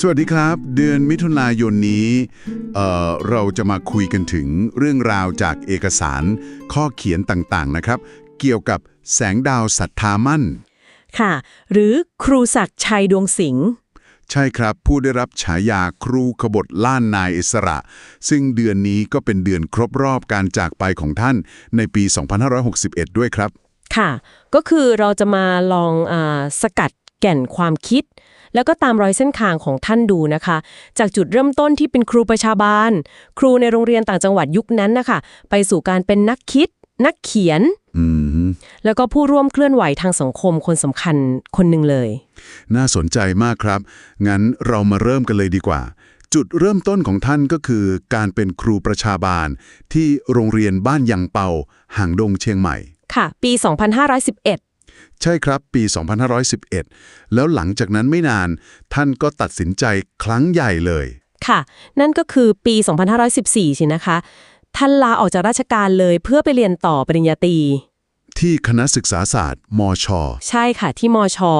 สวัสดีครับ เดือนมิถุนายนนี้เเราจะมาคุยกันถึงเรื่องราวจากเอกสารข้อเขียนต่างๆนะครับ เกี่ยวกับแสงดาวศรัทธามั่น ค่ะ หรือครูศักดิ์ชัยดวงสิงห์ ใช่ครับ ผู้ได้รับฉายาครูขบฏล้านนายอิสระ ซึ่งเดือนนี้ก็เป็นเดือนครบรอบการจากไปของท่านในปี 2561 ด้วยครับ ค่ะ ก็คือเราจะมาลองอสกัดแก่นความคิด แล้วก็ตามรอยเส้นทางของท่านดูนะคะ จากจุดเริ่มต้นที่เป็นครูประชาบาล ครูในโรงเรียนต่างจังหวัดยุคนั้นนะคะ ไปสู่การเป็นนักคิด นักเขียนอืมแล้วก็ผู้ร่วมเคลื่อนไหวทางสังคมคนสำคัญคนหนึ่งเลย น่าสนใจมากครับ งั้นเรามาเริ่มกันเลยดีกว่า จุดเริ่มต้นของท่านก็คือ การเป็นครูประชาบาล ที่โรงเรียนบ้านยังเปาห่างดงเชียงใหม่ ค่ะ ปี 2511ใช่ครับ ปี 2511 แล้วหลังจากนั้นไม่นาน ท่านก็ตัดสินใจครั้งใหญ่เลย ค่ะ นั่นก็คือปี 2514 สินะคะ ท่านลาออกจากราชการเลยเพื่อไปเรียนต่อปริญญาตรี ที่คณะศึกษาศาสตร์ มช ใช่ค่ะที่มอชอ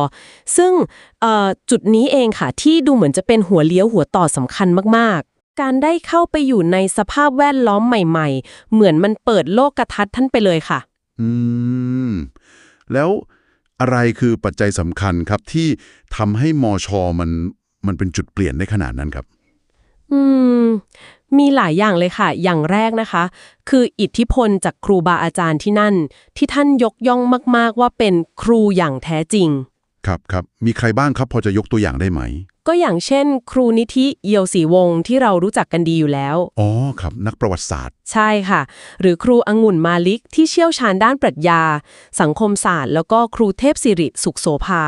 ซึ่งเอ่อจุดนี้เองค่ะที่ดูเหมือนจะเป็นหัวเลี้ยวหัวต่อสำคัญมากๆ การได้เข้าไปอยู่ในสภาพแวดล้อมใหม่ ๆ เหมือนมันเปิดโลกกระทัดท่านไปเลยค่ะ อืม แล้วอะไรคือปัจจัยสำคัญครับที่ทำให้มช มันมันเป็นจุดเปลี่ยนได้ขนาดนั้นครับอืม มีหลายอย่างเลยค่ะ อย่างแรกนะคะ คืออิทธิพลจากครูบาอาจารย์ที่นั่น ที่ท่านยกย่องมากๆว่าเป็นครูอย่างแท้จริง ครับครับมีใครบ้างครับพอจะยกตัวอย่างได้ไหม ก็อย่างเช่น ครูนิธิเอียวศรีวงศ์ที่เรารู้จักกันดีอยู่แล้ว อ๋อครับนักประวัติศาสตร์ ใช่ค่ะ หรือครูองุ่นมาลิกที่เชี่ยวชาญด้านปรัชญา สังคมศาสตร์ แล้วก็ครูเทพสิริสุขโสภา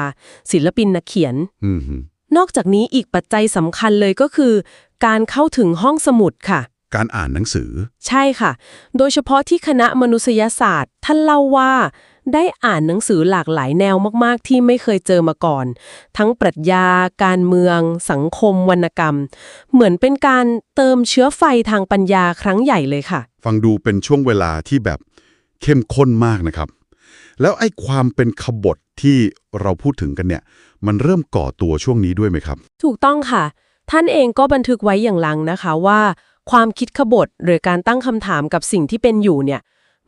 ศิลปินนักเขียน อืมฮึนอกจากนี้อีกปัจจัยสำคัญเลยก็คือ การเข้าถึงห้องสมุดค่ะ การอ่านหนังสือ ใช่ค่ะ โดยเฉพาะที่คณะมนุษยศาสตร์ ท่านเล่าว่า ได้อ่านหนังสือหลากหลายแนวมาก ๆ ที่ไม่เคยเจอมาก่อน ทั้งปรัชญา การเมือง สังคม วรรณกรรม เหมือนเป็นการเติมเชื้อไฟทางปัญญาครั้งใหญ่เลยค่ะ ฟังดูเป็นช่วงเวลาที่แบบเข้มข้นมากนะครับ แล้วไอ้ความเป็นขบฏที่เราพูดถึงกันเนี่ย มันเริ่มก่อตัวช่วงนี้ด้วยไหมครับ ถูกต้องค่ะ ท่านเองก็บันทึกไว้อย่างลังนะคะว่า ความคิดขบฏหรือการตั้งคำถามกับสิ่งที่เป็นอยู่เนี่ย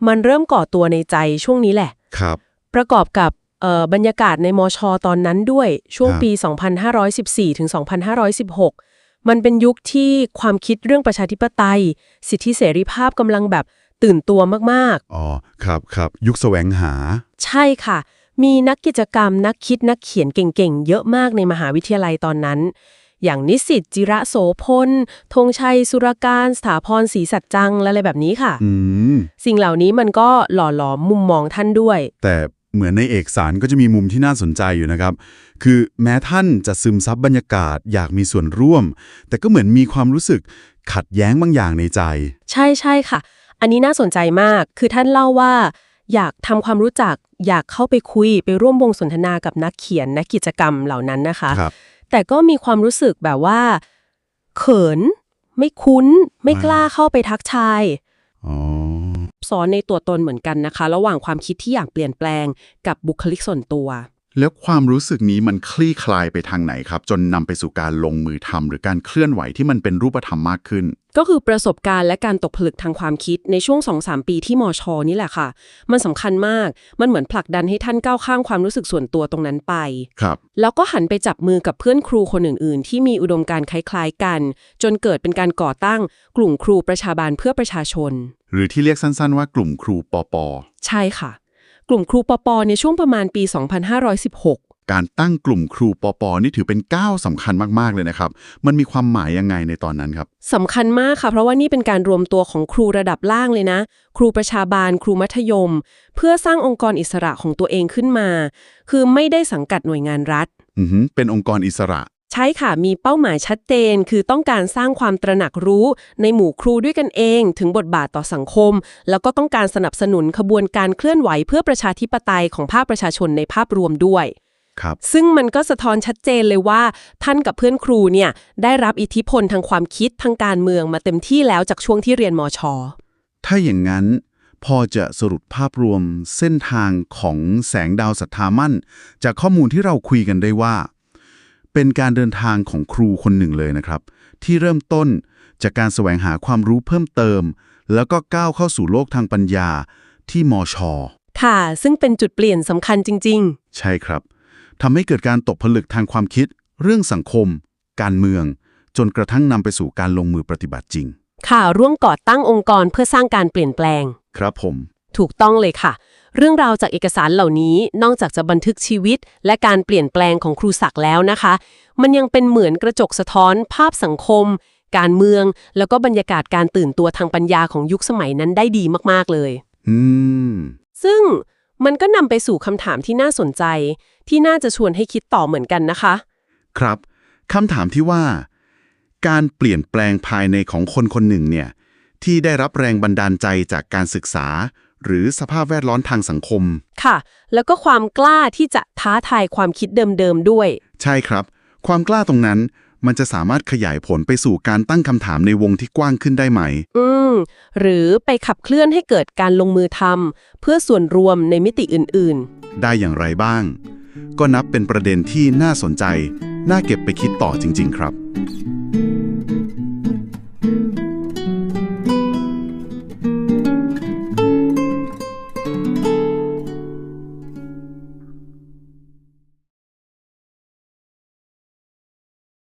มันเริ่มก่อตัวในใจช่วงนี้แหละ ครับ ประกอบกับเอ่อบรรยากาศในมช ตอนนั้นด้วยช่วงครับปี 2514ถึง2516 มันเป็นยุคที่ความคิดเรื่องประชาธิปไตย สิทธิเสรีภาพกำลังแบบตื่นตัวมากอ๋อ ครับครับ ยุคแสวงหาๆใช่ค่ะ มีนักกิจกรรมนักคิดนักเขียนเก่งๆ เยอะมากในมหาวิทยาลัยตอนนั้น อย่างนิสิตจิระโสพลธงชัยสุรการสถาพรศรีสัจจังและอะไรแบบนี้ค่ะอืมสิ่งเหล่านี้มันก็หล่อหลอมมุมมองท่านด้วย แต่เหมือนในเอกสารก็จะมีมุมที่น่าสนใจอยู่นะครับ คือแม้ท่านจะซึมซับบรรยากาศอยากมีส่วนร่วม แต่ก็เหมือนมีความรู้สึกขัดแย้งบางอย่างในใจ ใช่ใช่ค่ะ อันนี้น่าสนใจมาก คือท่านเล่าว่า อยากทำความรู้จัก อยากเข้าไปคุยไปร่วมวงสนทนากับนักเขียนนักกิจกรรมเหล่านั้นนะคะครับ แต่ก็มีความรู้สึกแบบว่า เขิน ไม่คุ้น ไม่กล้าเข้าไปทักทาย อ๋อ ซ้อนในตัวตนเหมือนกันนะคะ ระหว่างความคิดที่อยากเปลี่ยนแปลงกับบุคลิกส่วนตัว แล้วความรู้สึกนี้มันคลี่คลายไปทางไหนครับ จนนำไปสู่การลงมือทำหรือการเคลื่อนไหวที่มันเป็นรูปธรรมมากขึ้น ก็คือประสบการณ์และการตกผลึกทางความคิดในช่วง 2-3 ปีที่มอชอนี่แหละค่ะ มันสำคัญมากมันเหมือนผลักดันให้ท่านก้าวข้ามความรู้สึกส่วนตัวตรงนั้นไปครับ แล้วก็หันไปจับมือกับเพื่อนครูคนอื่น ๆ ที่มีอุดมการณ์คล้าย ๆ กัน จนเกิดเป็นการก่อตั้ง กลุ่มครูประชาบาลเพื่อประชาชน หรือที่เรียกสั้น ๆ ว่ากลุ่มครูปอปอใช่ค่ะก ลุ่มครูปปในช่วงประมาณปี 2516การตั้งกลุ่มครูปอปอนี่ถือเป็นก้าวสำคัญมากๆเลยนะครับ มันมีความหมายยังไงในตอนนั้นครับสำคัญมากค่ะ เพราะว่านี่เป็นการรวมตัวของครูระดับล่างเลยนะ ครูประชาบาล ครูมัธยม เพื่อสร้างองค์กรอิสระของตัวเองขึ้นมา คือไม่ได้สังกัดหน่วยงานรัฐอือหือเป็นองค์กรอิสระ ใช่ค่ะ มีเป้าหมายชัดเจน คือต้องการสร้างความตระหนักรู้ในหมู่ครูด้วยกันเอง ถึงบทบาทต่อสังคม แล้วก็ต้องการสนับสนุนขบวนการเคลื่อนไหวเพื่อประชาธิปไตยของภาคประชาชนในภาพรวมด้วยครับซึ่งมันก็สะท้อนชัดเจนเลยว่า ท่านกับเพื่อนครูเนี่ยได้รับอิทธิพลทางความคิดทางการเมืองมาเต็มที่แล้วจากช่วงที่เรียนมชถ้าอย่างนั้นพอจะสรุปภาพรวมเส้นทางของแสงดาวศรัทธามั่น จากข้อมูลที่เราคุยกันได้ว่า เป็นการเดินทางของครูคนหนึ่งเลยนะครับ ที่เริ่มต้นจากการแสวงหาความรู้เพิ่มเติม แล้วก็ก้าวเข้าสู่โลกทางปัญญาที่มอชอค่ะ ซึ่งเป็นจุดเปลี่ยนสำคัญจริงใช่ครับทำให้เกิดการตกผลึกทางความคิด เรื่องสังคม การเมือง จนกระทั่งนำไปสู่การลงมือปฏิบัติจริงๆค่ะร่วมก่อตั้งองค์กรเพื่อสร้างการเปลี่ยนแปลง ครับผม ถูกต้องเลยค่ะ เรื่องราวจากเอกสารเหล่านี้นอกจากจะบันทึกชีวิต และการเปลี่ยนแปลงของครูศักดิ์แล้วนะคะ มันยังเป็นเหมือนกระจกสะท้อน ภาพสังคม การเมือง แล้วก็บรรยากาศการตื่นตัวทางปัญญาของยุคสมัยนั้นได้ดีมากๆเลย อืม ซึ่งมันก็นำไปสู่คำถามที่น่าสนใจ ที่น่าจะชวนให้คิดต่อเหมือนกันนะคะ ครับคำถามที่ว่า การเปลี่ยนแปลงภายในของคนคนหนึ่งเนี่ยที่ได้รับแรงบันดาลใจจากการศึกษา หรือสภาพแวดล้อมทางสังคม ค่ะ แล้วก็ความกล้าที่จะท้าทายความคิดเดิมๆด้วย ใช่ครับ ความกล้าตรงนั้นมันจะสามารถขยายผลไปสู่การตั้งคำถามในวงที่กว้างขึ้นได้ไหม อืม หรือไปขับเคลื่อนให้เกิดการลงมือทำเพื่อส่วนรวมในมิติอื่นได้อย่างไรบ้าง ก็นับเป็นประเด็นที่น่าสนใจ น่าเก็บไปคิดต่อจริง ๆ ครับๆ